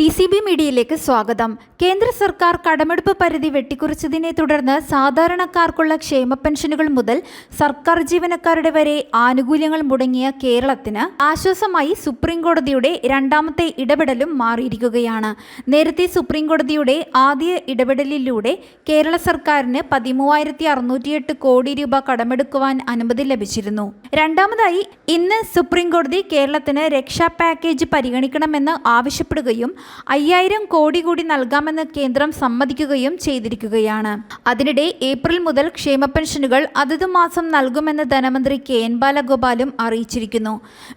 D C B മീഡിയയിലേക്ക് സ്വാഗതം. കേന്ദ്ര സർക്കാർ കടമെടുപ്പ് പരിധി വെട്ടിക്കുറിച്ചതിനെ തുടർന്ന് സാധാരണക്കാർക്കുള്ള ക്ഷേമ പെൻഷനുകൾ മുതൽ സർക്കാർ ജീവനക്കാരുടെ വരെ ആനുകൂല്യങ്ങൾ മുടങ്ങിയ കേരളത്തിന് ആശ്വാസമായി സുപ്രീംകോടതിയുടെ രണ്ടാമത്തെ ഇടപെടലും മാറിയിരിക്കുകയാണ്. നേരത്തെ സുപ്രീംകോടതിയുടെ ആദ്യ ഇടപെടലിലൂടെ കേരള സർക്കാരിന് പതിമൂവായിരത്തി അറുന്നൂറ്റിയെട്ട് കോടി രൂപ കടമെടുക്കുവാൻ അനുമതി ലഭിച്ചിരുന്നു. രണ്ടാമതായി ഇന്ന് സുപ്രീംകോടതി കേരളത്തിന് രക്ഷാ പാക്കേജ് പരിഗണിക്കണമെന്ന് ആവശ്യപ്പെടുകയും അയ്യായിരം കോടി കൂടി നൽകാമെന്ന് കേന്ദ്രം സമ്മതിക്കുകയും ചെയ്തിരിക്കുകയാണ്. അതിനിടെ ഏപ്രിൽ മുതൽ ക്ഷേമ പെൻഷനുകൾ അതത് മാസം നൽകുമെന്ന് ധനമന്ത്രി കെ എൻ ബാലഗോപാലും അറിയിച്ചിരിക്കുന്നു.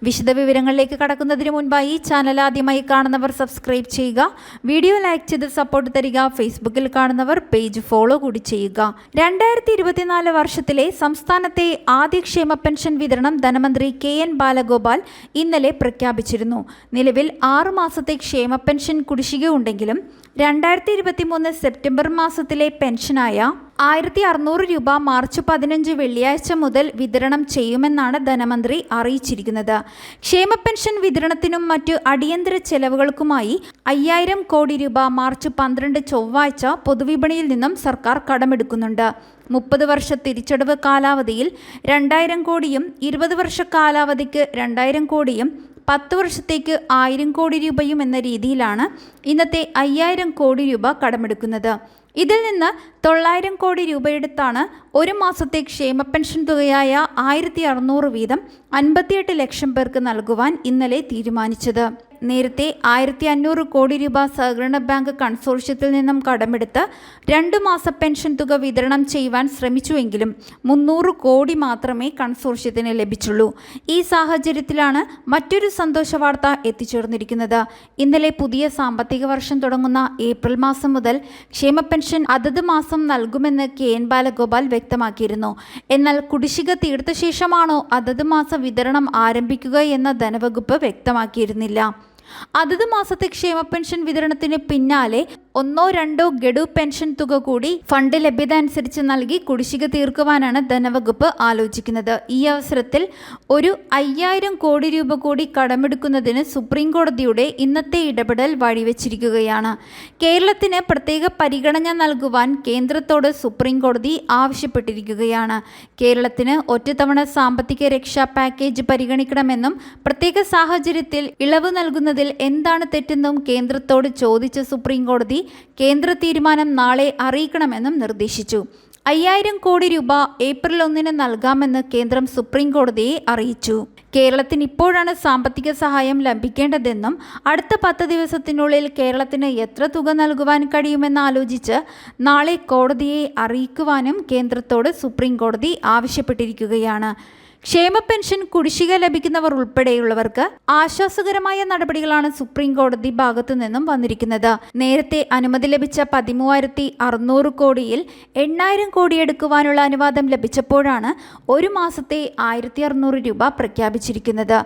വിശദവിവരങ്ങളിലേക്ക് കടക്കുന്നതിന് മുൻപായി ചാനൽ ആദ്യമായി കാണുന്നവർ സബ്സ്ക്രൈബ് ചെയ്യുക. വീഡിയോ ലൈക്ക് ചെയ്ത് സപ്പോർട്ട് തരിക. ഫേസ്ബുക്കിൽ കാണുന്നവർ പേജ് ഫോളോ കൂടി ചെയ്യുക. രണ്ടായിരത്തി ഇരുപത്തിനാല് വർഷത്തിലെ സംസ്ഥാനത്തെ ആദ്യ ക്ഷേമ പെൻഷൻ വിതരണം ധനമന്ത്രി കെ എൻ ബാലഗോപാൽ ഇന്നലെ പ്രഖ്യാപിച്ചിരുന്നു. നിലവിൽ ആറ് മാസത്തെ ക്ഷേമ പെൻഷൻ കുടിശ്ശിക ഉണ്ടെങ്കിലും രണ്ടായിരത്തി ഇരുപത്തി മൂന്ന് സെപ്റ്റംബർ മാസത്തിലെ പെൻഷനായ ആയിരത്തി അറുന്നൂറ് രൂപ മാർച്ച് പതിനഞ്ച് വെള്ളിയാഴ്ച മുതൽ വിതരണം ചെയ്യുമെന്നാണ് ധനമന്ത്രി അറിയിച്ചിരിക്കുന്നത്. ക്ഷേമ പെൻഷൻ വിതരണത്തിനും മറ്റു അടിയന്തര ചെലവുകൾക്കുമായി അയ്യായിരം കോടി രൂപ മാർച്ച് പന്ത്രണ്ട് ചൊവ്വാഴ്ച പൊതുവിപണിയിൽ നിന്നും സർക്കാർ കടമെടുക്കുന്നുണ്ട്. മുപ്പത് വർഷ തിരിച്ചടവ് കാലാവധിയിൽ രണ്ടായിരം കോടിയും ഇരുപത് വർഷ കാലാവധിക്ക് രണ്ടായിരം കോടിയും പത്ത് വർഷത്തേക്ക് ആയിരം കോടി രൂപയും എന്ന രീതിയിലാണ് ഇന്നത്തെ അയ്യായിരം കോടി രൂപ കടമെടുക്കുന്നത്. ഇതിൽ നിന്ന് തൊള്ളായിരം കോടി രൂപയെടുത്താണ് ഒരു മാസത്തെ ക്ഷേമ പെൻഷൻ തുകയായ ആയിരത്തി അറുന്നൂറ് വീതം അൻപത്തിയെട്ട് ലക്ഷം പേർക്ക് നൽകുവാൻ ഇന്നലെ തീരുമാനിച്ചത്. നേരത്തെ ആയിരത്തി അഞ്ഞൂറ് കോടി രൂപ സഹകരണ ബാങ്ക് കൺസോർഷ്യത്തിൽ നിന്നും കടമെടുത്ത് രണ്ടു മാസ പെൻഷൻ തുക വിതരണം ചെയ്യുവാൻ ശ്രമിച്ചുവെങ്കിലും മുന്നൂറ് കോടി മാത്രമേ കൺസോർഷ്യത്തിന് ലഭിച്ചുള്ളൂ. ഈ സാഹചര്യത്തിലാണ് മറ്റൊരു സന്തോഷ വാർത്ത എത്തിച്ചേർന്നിരിക്കുന്നത്. ഇന്നലെ പുതിയ സാമ്പത്തിക വർഷം തുടങ്ങുന്ന ഏപ്രിൽ മാസം മുതൽ ക്ഷേമ പെൻഷൻ അതത് മാസം നൽകുമെന്ന് കെ എൻ ബാലഗോപാൽ വ്യക്തമാക്കിയിരുന്നു. എന്നാൽ കുടിശ്ശിക തീർത്ത ശേഷമാണോ അതത് മാസ വിതരണം ആരംഭിക്കുക എന്ന ധനവകുപ്പ് വ്യക്തമാക്കിയിരുന്നില്ല. അതത് മാസത്തെ ക്ഷേമ പെൻഷൻ വിതരണത്തിന് പിന്നാലെ ഒന്നോ രണ്ടോ ഗഡു പെൻഷൻ തുക കൂടി ഫണ്ട് ലഭ്യത അനുസരിച്ച് നൽകി കുടിശ്ശിക തീർക്കുവാനാണ് ധനവകുപ്പ് ആലോചിക്കുന്നത്. ഈ അവസരത്തിൽ ഒരു അയ്യായിരം കോടി രൂപ കൂടി കടമെടുക്കുന്നതിന് സുപ്രീം കോടതിയുടെ ഇന്നത്തെ ഇടപെടൽ വഴിവെച്ചിരിക്കുകയാണ്. കേരളത്തിന് പ്രത്യേക പരിഗണന നൽകുവാൻ കേന്ദ്രത്തോട് സുപ്രീം കോടതി ആവശ്യപ്പെട്ടിരിക്കുകയാണ്. കേരളത്തിന് ഒറ്റത്തവണ സാമ്പത്തിക രക്ഷാ പാക്കേജ് പരിഗണിക്കണമെന്നും പ്രത്യേക സാഹചര്യത്തിൽ ഇളവ് നൽകുന്നതിൽ എന്താണ് തെറ്റെന്നും കേന്ദ്രത്തോട് ചോദിച്ച സുപ്രീം കോടതി കേന്ദ്ര തീരുമാനം നാളെ അറിയിക്കണമെന്നും നിർദ്ദേശിച്ചു. അയ്യായിരം കോടി രൂപ ഏപ്രിൽ ഒന്നിന് നൽകാമെന്ന് കേന്ദ്രം സുപ്രീം കോടതിയെ അറിയിച്ചു. കേരളത്തിന് ഇപ്പോഴാണ് സാമ്പത്തിക സഹായം ലഭിക്കേണ്ടതെന്നും അടുത്ത പത്ത് ദിവസത്തിനുള്ളിൽ കേരളത്തിന് എത്ര തുക നൽകുവാൻ കഴിയുമെന്ന് ആലോചിച്ച് നാളെ കോടതിയെ അറിയിക്കുവാനും കേന്ദ്രത്തോട് സുപ്രീം കോടതി ആവശ്യപ്പെട്ടിരിക്കുകയാണ്. ക്ഷേമ പെൻഷൻ കുടിശ്ശിക ലഭിക്കുന്നവർ ഉൾപ്പെടെയുള്ളവർക്ക് ആശ്വാസകരമായ നടപടികളാണ് സുപ്രീം കോടതി ഭാഗത്തു നിന്നും വന്നിരിക്കുന്നത്. നേരത്തെ അനുമതി ലഭിച്ച പതിമൂവായിരത്തി അറുന്നൂറ് കോടിയിൽ എണ്ണായിരം കോടി എടുക്കുവാനുള്ള അനുവാദം ലഭിച്ചപ്പോഴാണ് ഒരു മാസത്തെ ആയിരത്തി അറുന്നൂറ് രൂപ പ്രഖ്യാപിച്ചിരിക്കുന്നത്.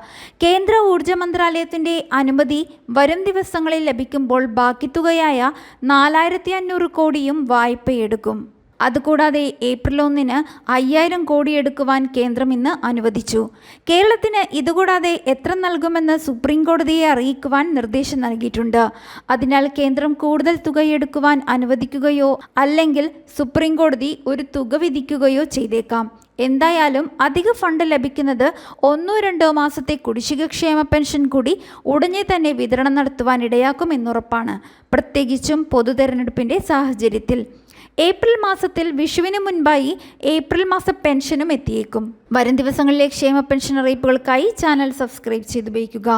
കേന്ദ്ര ഊർജ മന്ത്രാലയത്തിന്റെ അനുമതി വരും ദിവസങ്ങളിൽ ലഭിക്കുമ്പോൾ ബാക്കി തുകയായ നാലായിരത്തി അഞ്ഞൂറ് കോടിയും വായ്പയെടുക്കും. അതുകൂടാതെ ഏപ്രിൽ ഒന്നിന് അയ്യായിരം കോടി എടുക്കുവാൻ കേന്ദ്രം ഇന്ന് അനുവദിച്ചു. കേരളത്തിന് ഇതുകൂടാതെ എത്ര നൽകുമെന്ന് സുപ്രീം കോടതിയെ അറിയിക്കുവാൻ നിർദ്ദേശം നൽകിയിട്ടുണ്ട്. അതിനാൽ കേന്ദ്രം കൂടുതൽ തുകയെടുക്കുവാൻ അനുവദിക്കുകയോ അല്ലെങ്കിൽ സുപ്രീം കോടതി ഒരു തുക വിധിക്കുകയോ ചെയ്തേക്കാം. എന്തായാലും അധിക ഫണ്ട് ലഭിക്കുന്നത് ഒന്നോ രണ്ടോ മാസത്തെ കുടിശ്ശിക ക്ഷേമ പെൻഷൻ കൂടി ഉടനെ തന്നെ വിതരണം നടത്തുവാൻ ഇടയാക്കും എന്നുറപ്പാണ് പ്രത്യേകിച്ചും പൊതു സാഹചര്യത്തിൽ. ഏപ്രിൽ മാസത്തിൽ വിഷുവിന് മുൻപായി ഏപ്രിൽ മാസ പെൻഷനും എത്തിയേക്കും. വരും ദിവസങ്ങളിലെ ക്ഷേമ പെൻഷൻ അറിയിപ്പുകൾക്കായി ചാനൽ സബ്സ്ക്രൈബ് ചെയ്ത് ഉപയോഗിക്കുക